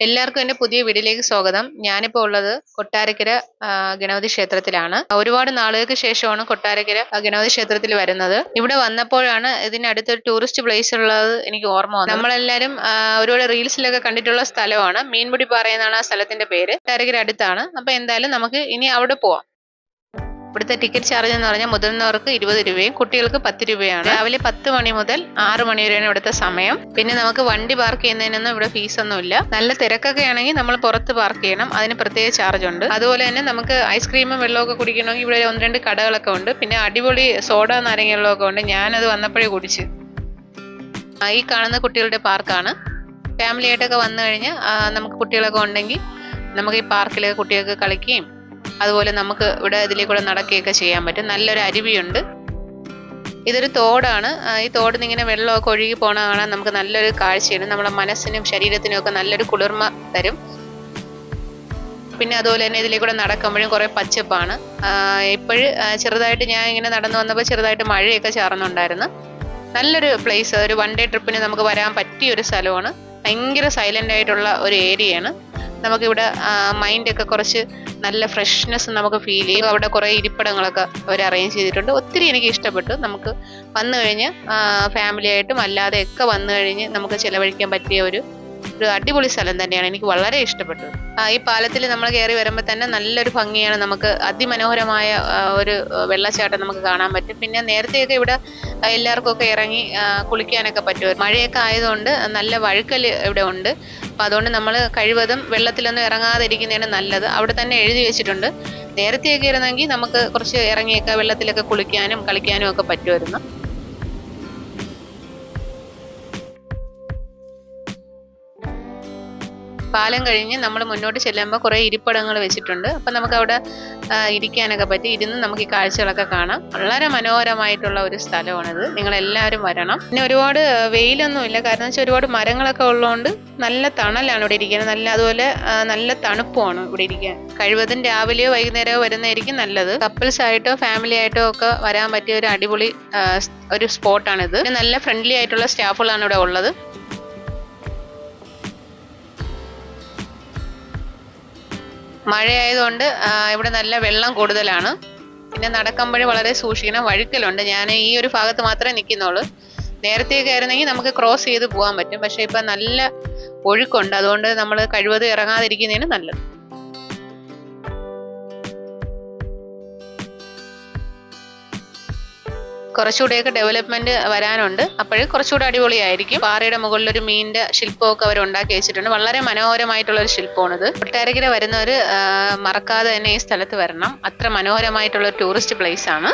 എല്ലാവർക്കും എന്റെ പുതിയ വീഡിയോയിലേക്ക് സ്വാഗതം. ഞാനിപ്പോൾ ഉള്ളത് കൊട്ടാരക്കര ഗണപതി ക്ഷേത്രത്തിലാണ്. ഒരുപാട് നാളുകൾക്ക് ശേഷമാണ് കൊട്ടാരക്കര ഗണപതി ക്ഷേത്രത്തിൽ വരുന്നത്. ഇവിടെ വന്നപ്പോഴാണ് ഇതിനടുത്തൊരു ടൂറിസ്റ്റ് പ്ലേസ് ഉള്ളത് എനിക്ക് ഓർമ്മ വന്നത്. നമ്മളെല്ലാവരും ആ, ഒരുപാട് റീൽസിലൊക്കെ കണ്ടിട്ടുള്ള സ്ഥലമാണ്. മീൻമുടി പാറ എന്നാണ് ആ സ്ഥലത്തിന്റെ പേര്. കൊട്ടാരക്കര അടുത്താണ്. അപ്പൊ എന്തായാലും നമുക്ക് ഇനി അവിടെ പോവാം. ഇവിടുത്തെ ടിക്കറ്റ് ചാർജ് എന്ന് പറഞ്ഞാൽ മുതിർന്നവർക്ക് ഇരുപത് രൂപയും കുട്ടികൾക്ക് പത്ത് രൂപയാണ്. രാവിലെ പത്ത് മണി മുതൽ ആറ് മണി വരെയാണ് ഇവിടുത്തെ സമയം. പിന്നെ നമുക്ക് വണ്ടി പാർക്ക് ചെയ്യുന്നതിനൊന്നും ഇവിടെ ഫീസ് ഒന്നുമില്ല നല്ല തിരക്കൊക്കെ ആണെങ്കിൽ നമ്മൾ പുറത്ത് പാർക്ക് ചെയ്യണം. അതിന് പ്രത്യേക ചാർജ് ഉണ്ട്. അതുപോലെ തന്നെ നമുക്ക് ഐസ്ക്രീമും വെള്ളമൊക്കെ കുടിക്കണമെങ്കിൽ ഇവിടെ ഒന്ന് രണ്ട് കടകളൊക്കെ ഉണ്ട്. പിന്നെ അടിപൊളി സോഡ നാരങ്ങ വെള്ളമൊക്കെ ഉണ്ട്. ഞാനത് വന്നപ്പോഴേ കുടിച്ച്. ഈ കാണുന്ന കുട്ടികളുടെ പാർക്കാണ് ഫാമിലിയായിട്ടൊക്കെ വന്നു കഴിഞ്ഞാൽ നമുക്ക് കുട്ടികളൊക്കെ ഉണ്ടെങ്കിൽ നമുക്ക് ഈ പാർക്കിൽ കുട്ടികൾക്ക് കളിക്കുകയും അതുപോലെ നമുക്ക് ഇവിടെ ഇതിലേ കൂടെ നടക്കുകയൊക്കെ ചെയ്യാൻ പറ്റും. നല്ലൊരു അരുവിയുണ്ട്. ഇതൊരു തോടാണ്. ഈ തോടിൽ നിന്ന് ഇങ്ങനെ വെള്ളമൊക്കെ ഒഴുകി പോണ കാണാൻ നമുക്ക് നല്ലൊരു കാഴ്ചയാണ്. നമ്മുടെ മനസ്സിനും ശരീരത്തിനും ഒക്കെ നല്ലൊരു കുളിർമ തരും. പിന്നെ അതുപോലെ തന്നെ ഇതിലേ കൂടെ നടക്കുമ്പോഴും കുറേ പച്ചപ്പാണ്. ഇപ്പോഴും ചെറുതായിട്ട് ഞാൻ ഇങ്ങനെ നടന്നു വന്നപ്പോൾ ചെറുതായിട്ട് മഴയൊക്കെ ചാറുന്നുണ്ടായിരുന്നു. നല്ലൊരു പ്ലേസ് ഒരു വൺ ഡേ ട്രിപ്പിന് നമുക്ക് വരാൻ പറ്റിയ ഒരു സ്ഥലമാണ്. ഭയങ്കര സൈലന്റ് ആയിട്ടുള്ള ഒരു ഏരിയയാണ് നമുക്കിവിടെ മൈൻഡ് ഒക്കെ കുറച്ച് നല്ല ഫ്രഷ്നെസ് നമുക്ക് ഫീൽ ചെയ്യും. അവിടെ കുറേ ഇരിപ്പിടങ്ങളൊക്കെ അവർ അറേഞ്ച് ചെയ്തിട്ടുണ്ട്. ഒത്തിരി എനിക്ക് ഇഷ്ടപ്പെട്ടു. നമുക്ക് വന്നു കഴിഞ്ഞ് ഫാമിലിയായിട്ടും അല്ലാതെയൊക്കെ വന്നു കഴിഞ്ഞ് നമുക്ക് ചിലവഴിക്കാൻ പറ്റിയ ഒരു ഒരു അടിപൊളി സ്ഥലം തന്നെയാണ് എനിക്ക് വളരെ ഇഷ്ടപ്പെട്ടു ആ, ഈ പാലത്തിൽ നമ്മൾ കയറി വരുമ്പോൾ തന്നെ നല്ലൊരു ഭംഗിയാണ് നമുക്ക് അതിമനോഹരമായ ഒരു വെള്ളച്ചാട്ടം നമുക്ക് കാണാൻ പറ്റും. പിന്നെ നേരത്തെയൊക്കെ ഇവിടെ എല്ലാവർക്കും ഒക്കെ ഇറങ്ങി കുളിക്കാനൊക്കെ പറ്റും. മഴയൊക്കെ ആയതുകൊണ്ട് നല്ല വഴുക്കൽ ഇവിടെ ഉണ്ട്. അപ്പം അതുകൊണ്ട് നമ്മൾ കഴിവതും വെള്ളത്തിലൊന്നും ഇറങ്ങാതിരിക്കുന്നതാണ് നല്ലത്. അവിടെ തന്നെ എഴുതി വെച്ചിട്ടുണ്ട്. നേരത്തെയൊക്കെ ഇരുന്നെങ്കിൽ നമുക്ക് കുറച്ച് ഇറങ്ങിയൊക്കെ വെള്ളത്തിലൊക്കെ കുളിക്കാനും കളിക്കാനും ഒക്കെ പറ്റുമായിരുന്നു. പാലം കഴിഞ്ഞ് നമ്മൾ മുന്നോട്ട് ചെല്ലുമ്പോൾ കുറേ ഇരിപ്പിടങ്ങൾ വെച്ചിട്ടുണ്ട്. അപ്പം നമുക്ക് അവിടെ ഇരിക്കാനൊക്കെ പറ്റി. ഇരുന്ന് നമുക്ക് ഈ കാഴ്ചകളൊക്കെ കാണാം. വളരെ മനോഹരമായിട്ടുള്ള ഒരു സ്ഥലമാണിത്. നിങ്ങളെല്ലാവരും വരണം. പിന്നെ ഒരുപാട് വെയിലൊന്നും ഇല്ല. കാരണം വെച്ചാൽ ഒരുപാട് മരങ്ങളൊക്കെ ഉള്ളതുകൊണ്ട് നല്ല തണലാണ് ഇവിടെ ഇരിക്കുന്നത്. നല്ല അതുപോലെ നല്ല തണുപ്പുമാണ് ഇവിടെ ഇരിക്കാൻ. കഴിവതും രാവിലെയോ വൈകുന്നേരമോ വരുന്നതായിരിക്കും നല്ലത്. കപ്പിൾസ് ആയിട്ടോ ഫാമിലി ആയിട്ടോ ഒക്കെ വരാൻ പറ്റിയ ഒരു അടിപൊളി ഒരു സ്പോട്ടാണിത്. നല്ല ഫ്രണ്ട്ലി ആയിട്ടുള്ള സ്റ്റാഫുകളാണ് ഇവിടെ ഉള്ളത്. മഴയായതുകൊണ്ട് ഇവിടെ നല്ല വെള്ളം കൂടുതലാണ്. പിന്നെ നടക്കുമ്പോൾ വളരെ സൂക്ഷിക്കണം. വഴുക്കലുണ്ട്. ഞാൻ ഈ ഒരു ഭാഗത്ത് മാത്രമേ നിൽക്കുന്നുള്ളൂ. നേരത്തെയൊക്കെ ആയിരുന്നെങ്കിൽ നമുക്ക് ക്രോസ് ചെയ്ത് പോകാൻ പറ്റും. പക്ഷേ ഇപ്പം നല്ല ഒഴുക്കുണ്ട്. അതുകൊണ്ട് നമ്മൾ കഴിവതും ഇറങ്ങാതിരിക്കുന്നതിന് നല്ലത്. കുറച്ചുകൂടെയൊക്കെ ഡെവലപ്മെന്റ് വരാനുണ്ട്. അപ്പോഴേ കുറച്ചുകൂടെ അടിപൊളിയായിരിക്കും. പാറയുടെ മുകളിൽ ഒരു മീനിന്റെ ശില്പമൊക്കെ അവർ ഉണ്ടാക്കി വെച്ചിട്ടുണ്ട്. വളരെ മനോഹരമായിട്ടുള്ള ഒരു ശില്പമാണിത്. കൊട്ടാരക്കര വരുന്നവർ മറക്കാതെ തന്നെ ഈ സ്ഥലത്ത് വരണം. അത്ര മനോഹരമായിട്ടുള്ള ടൂറിസ്റ്റ് പ്ലേസ് ആണ്.